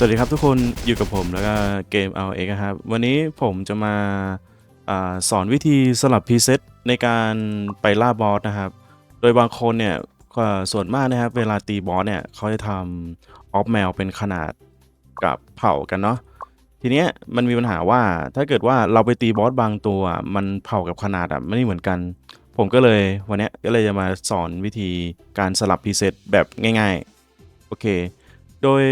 สวัสดีครับทุกคนอยู่กับผมแล้วก็เกมเอาเองครับ วันนี้ผมจะมาอาสอนวิธีสลับพรีเซตในการไปล่าบอสนะครับ โดยบางคนเนี่ยส่วนมากนะครับ เวลาตีบอสเนี่ยเขาจะทำออฟแมวเป็นขนาดกับเผ่ากันเนาะทีเนี้ยมันมีปัญหาว่าถ้าเกิดว่าเราไปตีบอสบางตัว มันเผ่ากับขนาดอะไม่เหมือนกัน ผมก็เลยวันนี้ก็เลยจะมาสอนวิธีการสลับพรีเซตแบบง่าย ๆ โอเค โดย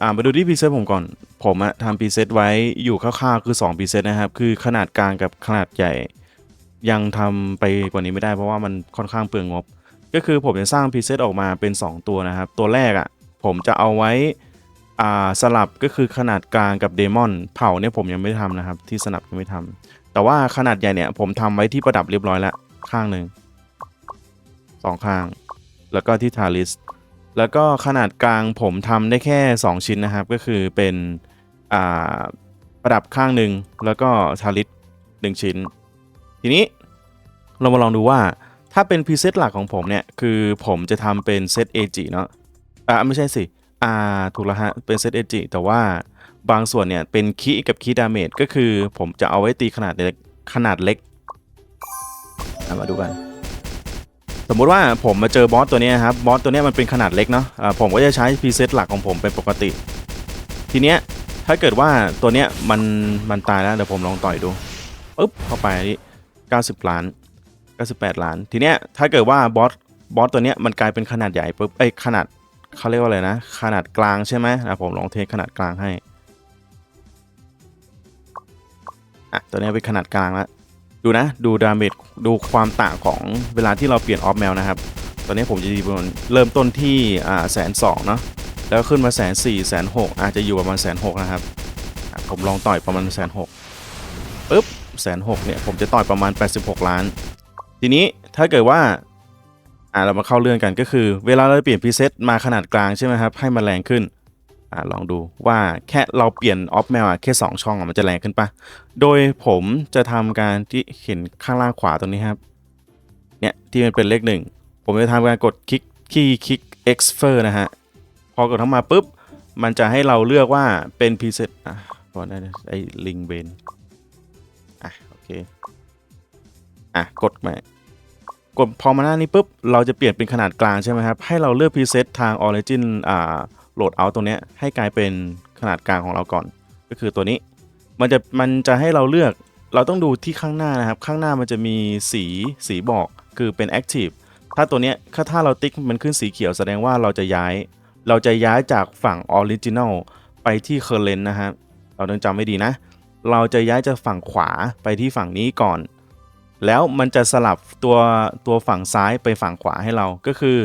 อ่ามาดูที่พรีเซตผมก่อน ผมอะทำพรีเซตไว้อยู่คร่าวๆคือ2พรีเซตนะครับ คือขนาดกลางกับขนาดใหญ่ ยังทำไปกว่านี้ไม่ได้เพราะว่ามันค่อนข้างเปลืองงบ ก็คือผมจะสร้างพรีเซตออกมาเป็น 2 ตัวนะครับ ตัวแรกอะผมจะเอาไว้อ่าสลับก็คือขนาดกลางกับเดมอนเผ่าเนี่ยผมยังไม่ทำนะครับ ที่สนับยังไม่ทำแต่ว่าขนาดใหญ่เนี่ยผมทำไว้ที่ประดับเรียบร้อยแล้วข้างหนึ่งสองข้าง แล้วก็ที่ทาริส แล้วก็ขนาดกลางผมทำได้แค่ 2 ชิ้นนะครับ ก็คือเป็นประดับข้างหนึ่งแล้วก็ทาริสหนึ่งชิ้น ทีนี้เรามาลองดูว่าถ้าเป็นพรีเซตหลักของผมเนี่ย คือผมจะทำเป็นเซตเอจิเนาะอ่าไม่ใช่สิอ่าถูกแล้วฮะ เป็นเซตเอจิแต่ว่าบางส่วนเนี่ย เป็นคีกับคีดาเมจก็คือผมจะเอาไว้ตีขนาดเล็กขนาดเล็กมาดูกัน สมมุติว่าผมมาเจอบอสตัวนี้ครับบอสตัวนี้มันเป็นขนาดเล็กเนาะอ่าผมก็จะใช้พรีเซตหลักของผมเป็นปกติ ทีเนี้ยถ้าเกิดว่าตัวเนี้ยมันมันตายแล้วเดี๋ยวผมลองต่อยดูปึ๊บเข้าไป90 ล้าน 98 ล้าน ทีเนี้ยถ้าเกิดว่าบอสบอสตัวเนี้ยมันกลายเป็นขนาดใหญ่ปุ๊บไอ้ขนาดเขาเรียกว่าอะไรนะ ขนาดกลางใช่ไหมอะผมลองเทสขนาดกลางให้อะตัวเนี้ยเป็นขนาดกลางแล้ว ดูนะ ดูดาเมจดูความต่างของเวลาที่เราเปลี่ยนออฟแมวนะครับ ตอนนี้ผมจะดีบนเริ่มต้นที่อ่าแสนสองเนาะแล้วขึ้นมาแสนสี่แสนหกอาจจะอยู่ประมาณแสนหกนะครับ ผมลองต่อยประมาณแสนหกปึ๊บแสนหกเนี่ยผมจะต่อยประมาณ 86 ล้าน ทีนี้ถ้าเกิดว่าอ่าเรามาเข้าเรื่องกันก็คือ เวลาเราเปลี่ยนพรีเซตมาขนาดกลางใช่ไหมครับให้มันแรงขึ้น อ่าลองดูว่าแค่เราเปลี่ยนออฟแมวแค่ 2 ช่องมันจะแรงขึ้นปะโดยผมจะทำการที่เห็นข้างล่างขวาตรงนี้ครับเนี่ยที่มันเป็นเลขหนึ่งผมจะทำการกดคลิกคีย์คลิก expert นะฮะพอกดเข้ามาปุ๊บมันจะให้เราเลือกว่าเป็นพรีเซตอะพอได้นะไอ้ลิงเบนอะโอเคอะกดมา กดพอมาหน้านี้ปุ๊บ เราจะเปลี่ยนเป็นขนาดกลางใช่ไหมครับ ให้เราเลือกพรีเซตทาง origin อ่าโหลดเอาตรงเนี้ยให้กลายเป็นขนาดกลางของเราก่อน ก็คือตัวนี้ มันจะมันจะให้เราเลือกเราต้องดูที่ข้างหน้านะครับ ข้างหน้ามันจะมีสีสีบอกคือเป็น active ถ้าตัวเนี้ยถ้าถ้าเราติ๊กมันขึ้นสีเขียวแสดงว่าเราจะย้าย เราจะย้ายจากฝั่ง original ไปที่ current นะฮะเราต้องจำไว้ดีนะ เราจะย้ายจากฝั่งขวาไปที่ฝั่งนี้ก่อน แล้วมันจะสลับตัวตัวฝั่งซ้ายไปฝั่งขวาให้เราก็คือ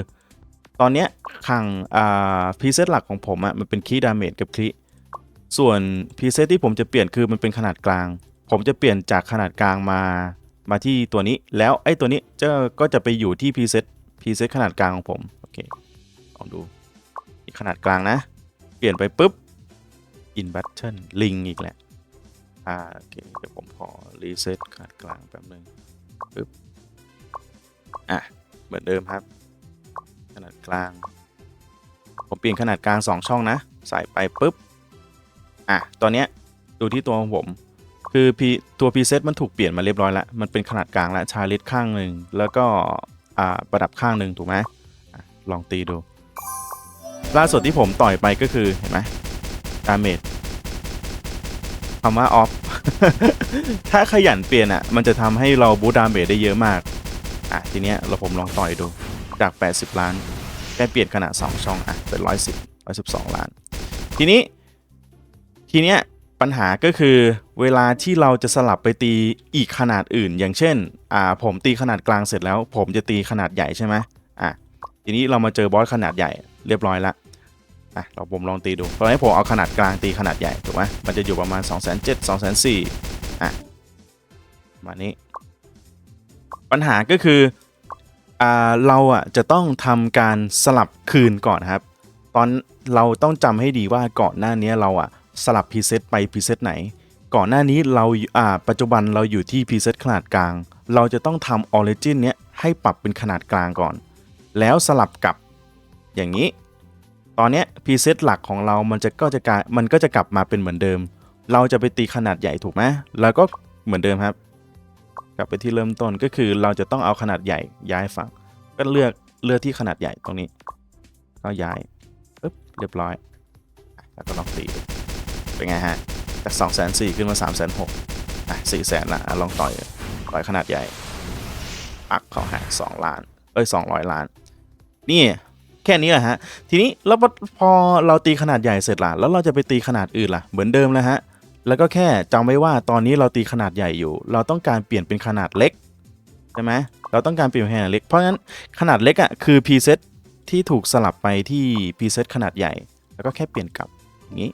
ตอนเนี้ยขังอ่าพรีเซตหลักของผมอะ่ะมันเป็นคีย์ดาเมจกับคลิส่วนพรีเซตที่ผมจะเปลี่ยนคือมันเป็นขนาดกลาง ผมจะเปลี่ยนจากขนาดกลางมามาที่ตัวนี้แล้วไอ้ตัวนี้จะก็จะไปอยู่ที่พรีเซตพรีเซตขนาดกลางของผมโอเคลองดูขนาดกลางนะ เปลี่ยนไปปุ๊บ in button ลิงอีกแหละ อ่าโอเคเดี๋ยวผมขอรีเซ็ตขนาดกลางแป๊บนึงปึ๊บอะเหมือนเดิมครับ ขนาดกลาง ผมเปลี่ยนขนาดกลาง 2 ช่องนะ ใส่ไปปุ๊บอะตอนเนี้ยดูที่ตัวของผม คือพีตัวพีเซ็ตมันถูกเปลี่ยนมาเรียบร้อยแล้ว มันเป็นขนาดกลางแล้วชาลิสข้างหนึ่งแล้วก็อ่าประดับข้างหนึ่งถูกไหมอลองตีดู ล่าสุดที่ผมต่อยไปก็คือเห็นไหมดาเมจ คำว่าออฟ ถ้าขยันเปลี่ยนอะ มันจะทำให้เราบูดามเมจได้เยอะมาก อะ ทีเนี้ยเราผมลองต่อยดู จาก 80 ล้านแค่เปลี่ยนขนาด 2 ช่อง อะ เป็น 110 112 ล้าน ทีนี้ ทีเนี้ยปัญหาก็คือเวลาที่เราจะสลับไปตีอีกขนาดอื่น อย่างเช่น อ่า ผมตีขนาดกลางเสร็จแล้ว ผมจะตีขนาดใหญ่ใช่ไหมอะ ทีนี้เรามาเจอบอสขนาดใหญ่เรียบร้อยละ อะเราผมลองตีดูตอนนี้ผมเอาขนาดกลางตีขนาดใหญ่ถูกไหมมันจะอยู่ประมาณ 2 7 0 0 0 2 4 0 0 0อะประมานี้ ปัญหาก็คืออ่าเราอะจะต้องทำการสลับคืนก่อนครับ ตอนเราต้องจำให้ดีว่าก่อนหน้านี้เราอะสลับพรีเซตไปพรีเซตไหน ก่อนหน้านี้เราอ่าปัจจุบันเราอยู่ที่พรีเซตขนาดกลาง เราจะต้องทำออริจินเนี้ยให้ปรับเป็นขนาดกลางก่อน แล้วสลับกับอย่างนี้ ตอนเนี้ยพรีเซตหลักของเรามันจะก็จะกลายมันก็จะกลับมาเป็นเหมือนเดิม เราจะไปตีขนาดใหญ่ถูกไหมแล้วก็เหมือนเดิมครับ กลับไปที่เริ่มต้นก็คือเราจะต้องเอาขนาดใหญ่ย้ายฝั่งก็เลือกเลือกที่ขนาดใหญ่ตรงนี้ ก็ย้ายปึ๊บเรียบร้อย แล้วก็ลองตีเป็นไงฮะจาก2 4 0 0 0ขึ้นมา 3 6 0 0 0อะ4 0 0 0 0ละอะลองต่อยต่อยขนาดใหญ่ ปักเขาหา2ล้าน เอ้ย 200 ล้าน นี่ แค่นี้แหละฮะ ทีนี้แล้วพอเราตีขนาดใหญ่เสร็จล่ะ แล้วเราจะไปตีขนาดอื่นล่ะ เหมือนเดิมนะฮะ แล้วก็แค่จำไว้ว่าตอนนี้เราตีขนาดใหญ่อยู่ เราต้องการเปลี่ยนเป็นขนาดเล็กใช่ไหมเราต้องการเปลี่ยนขนาดเล็ก เพราะฉะนั้นขนาดเล็กอะคือพรีเซตที่ถูกสลับไปที่พรีเซตขนาดใหญ่ แล้วก็แค่เปลี่ยนกลับอย่างนี้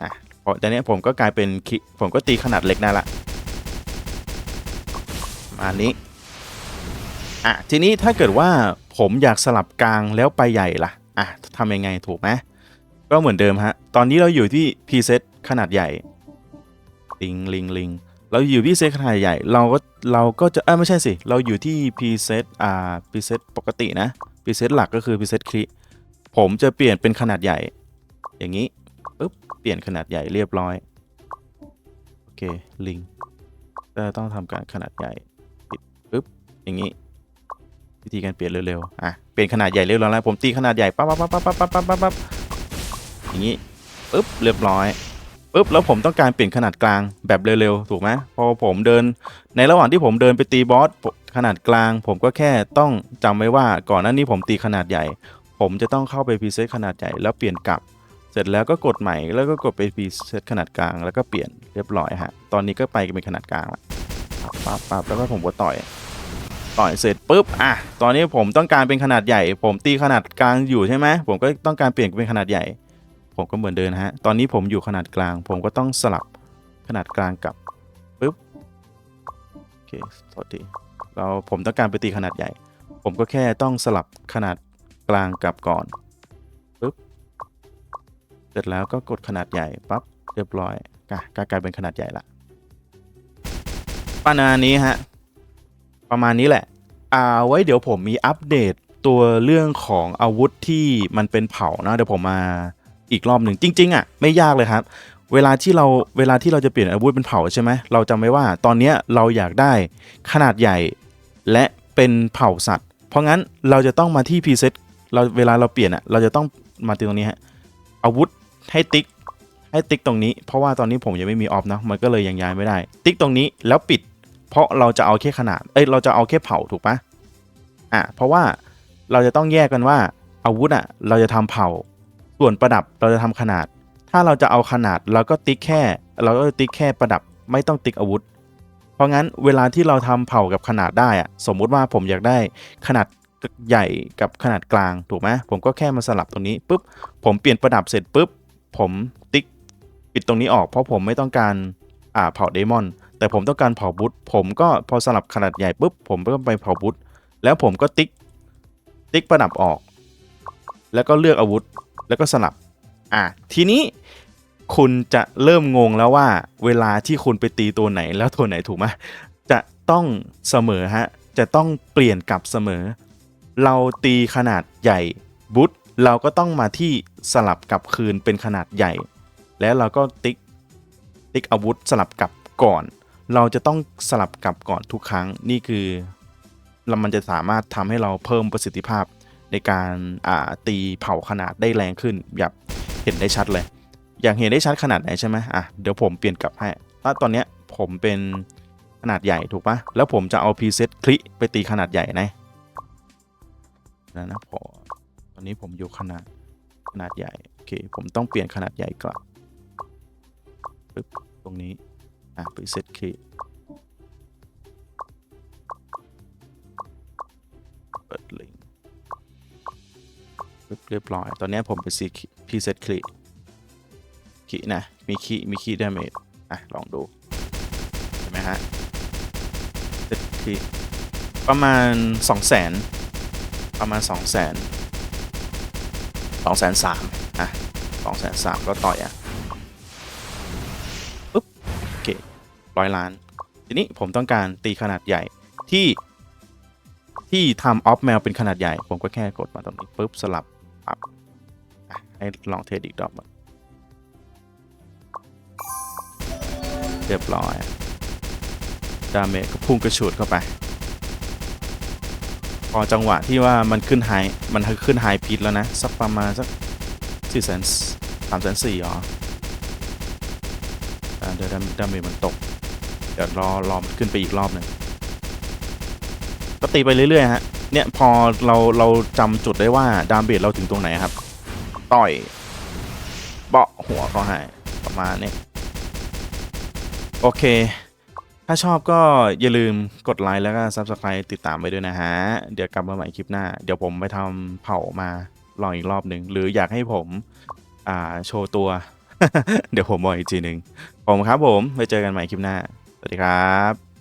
อะพอตอนนี้ผมก็กลายเป็นผมก็ตีขนาดเล็กได้ละประมานี้ อะ ทีนี้ถ้าเกิดว่า ผมอยากสลับกลางแล้วไปใหญ่ล่ะอะทำยังไงถูกไหมก็เหมือนเดิมฮะ ตอนนี้เราอยู่ที่พรีเซตขนาดใหญ่ ลิงลิงลิงเราอยู่ที่เซตขนาดใหญ่ เราก็เราก็จะเออไม่ใช่สิ เราอยู่ที่พรีเซตอ่าพรีเซตปกตินะพรีเซตหลักก็คือพรีเซตคลิผมจะเปลี่ยนเป็นขนาดใหญ่ อย่างนี้ปุ๊บเปลี่ยนขนาดใหญ่เรียบร้อย โอเคลิงก็ต้องทำการขนาดใหญ่ปิดปุ๊บอย่างนี้ วิธีการเปลี่ยนเร็วๆ อะ เปลี่ยนขนาดใหญ่เร็วบแล้ว ผมตีขนาดใหญ่ปั๊บปั๊บปั๊บปั๊บปั๊บปั๊บปั๊บอย่างงี้ปึ๊บเรียบร้อยปึ๊บแล้วผมต้องการเปลี่ยนขนาดกลางแบบเร็วๆ ถูกไหมพอผมเดินในระหว่างที่ผมเดินไปตีบอสขนาดกลาง ผมก็แค่ต้องจำไว้ว่าก่อนหน้านี้ผมตีขนาดใหญ่ ผมจะต้องเข้าไปพรีเซตขนาดใหญ่แล้วเปลี่ยนกลับ เสร็จแล้วก็กดใหม่แล้วก็กดไปพรีเซตขนาดกลางแล้วก็เปลี่ยนเรียบร้อยฮะตอนนี้ก็ไปเป็นขนาดกลางละปั๊บปั๊บแล้วก็ผมก็ต่อย ต่อยเสร็จปุ๊บอะตอนนี้ผมต้องการเป็นขนาดใหญ่ ผมตีขนาดกลางอยู่ใช่ไหมผมก็ต้องการเปลี่ยนเป็นขนาดใหญ่ ผมก็เหมือนเดิมนะฮะตอนนี้ผมอยู่ขนาดกลาง ผมก็ต้องสลับขนาดกลางกับปุ๊บโอเคโทษทีเราผมต้องการไปตีขนาดใหญ่ ผมก็แค่ต้องสลับขนาดกลางกับก่อนปุ๊บเสร็จแล้วก็กดขนาดใหญ่ปั๊บเรียบร้อยกะกลายเป็นขนาดใหญ่ละประมานี้ฮะ ประมาณนี้แหละอ่าไว้เดี๋ยวผมมีอัปเดตตัวเรื่องของอาวุธที่มันเป็นเผานะเดี๋ยวผมมาอีกรอบหนึ่งจริง ๆอะไม่ยากเลยครับ เวลาที่เราเวลาที่เราจะเปลี่ยนอาวุธเป็นเผาใช่ไหมเราจำไว้ว่าตอนนี้เราอยากได้ขนาดใหญ่และเป็นเผาสัตว์ เพราะงั้นเราจะต้องมาที่พรีเซ็ตเราเวลาเราเปลี่ยนอะเราจะต้องมาตรงนี้ฮะอาวุธให้ติ๊กให้ติ๊กตรงนี้ เพราะว่าตอนนี้ผมยังไม่มีออฟนะมันก็เลยยังย้ายไม่ได้ ติ๊กตรงนี้แล้วปิด เพราะเราจะเอาแค่ขนาด เอ้ย เราจะเอาแค่เผาถูกปะอะ เพราะว่าเราจะต้องแยกกันว่าอาวุธอะ เราจะทำเผา ส่วนประดับเราจะทำขนาด ถ้าเราจะเอาขนาดเราก็ติ๊กแค่ เราก็ติ๊กแค่ประดับไม่ต้องติ๊กอาวุธ เพราะงั้นเวลาที่เราทำเผากับขนาดได้อะ สมมุติว่าผมอยากได้ขนาดใหญ่กับขนาดกลาง ถูกไหมผมก็แค่มาสลับตรงนี้ปุ๊บ ผมเปลี่ยนประดับเสร็จปุ๊บ ผมติ๊กปิดตรงนี้ออกเพราะผมไม่ต้องการอ่าเผาเดมอน แต่ผมต้องการเผาบุตผมก็พอสลับขนาดใหญ่ปุ๊บผมก็ไปเผาบุตแล้วผมก็ติ๊กติ๊กประดับออก แล้วก็เลือกอาวุธแล้วก็สลับอะทีนี้คุณจะเริ่มงงแล้วว่าเวลาที่คุณไปตีตัวไหนแล้วตัวไหนถูกไหมจะต้องเสมอฮะจะต้องเปลี่ยนกลับเสมอ เราตีขนาดใหญ่บุตเราก็ต้องมาที่สลับกลับคืนเป็นขนาดใหญ่ แล้วเราก็ติ๊กติ๊กอาวุธสลับกลับก่อน เราจะต้องสลับกลับก่อนทุกครั้งนี่คือเรามันจะสามารถทำให้เราเพิ่มประสิทธิภาพในการาตีเผาขนาดได้แรงขึ้นแบบเห็นได้ชัดเลย อยากเห็นได้ชัดขนาดไหนใช่ไหมอะเดี๋ยวผมเปลี่ยนกลับให้ถ้าตอนเนี้ยผมเป็นขนาดใหญ่ถูกปะแล้วผมจะเอาพรีเซตคลิไปตีขนาดใหญ่นะนะนะพอตอนนี้ผมอยู่ขนาดขนาดใหญ่โอเคผมต้องเปลี่ยนขนาดใหญ่กลับปึ๊บตรงนี้ อะไปเซตคลิเปิดลิงก์เรียบร้อย ตอนนี้ผมไปซีพีเซตคลิคีนะ มีคีมีคีดาเมจอะ ลองดู เห็นไหมฮะเซตคลิประมาณ 2 0 0 0 0 0 ประมาณ 2 0 0 0 0 0 2 0 0 0 0 0อะ2 0 0 0 0 0 ก็ต่อยอะ ร้อยล้าน ทีนี้ผมต้องการตีขนาดใหญ่ที่ที่ทำออฟแมวเป็นขนาดใหญ่ ผมก็แค่กดมาตรงนี้ปุ๊บสลับปรับให้ลองเทสอีกรอบก่อนเรียบร้อยดาเมจก็พุ่งกระฉูดเข้าไป พอจังหวะที่ว่ามันขึ้นไฮมันขึ้นไฮพีทแล้วนะ สักประมาณสักสี่แสนสามแสนสี่หรออ่าเดี๋ยวดาเมจมันตก เดี๋ยวรอรอมขึ้นไปอีกรอบหนึ่งก็ตีไปเรื่อยๆฮะเนี่ยพอเราเราจำจุดได้ว่าดามเมจเราถึงตรงไหนครับ ต่อยเบาะหัวเขาให้ประมาณนี้โอเค ถ้าชอบก็อย่าลืมกดไลค์แล้วก็ Subscribe ติดตามไปด้วยนะฮะ เดี๋ยวกลับมาใหม่คลิปหน้า เดี๋ยวผมไปทำเผามาลองอีกรอบหนึ่งหรืออยากให้ผม อ่า โชว์ตัว เดี๋ยวผมบอกอีกทีหนึ่งผมครับผม ไปเจอกันใหม่คลิปหน้า สวัสดีครับ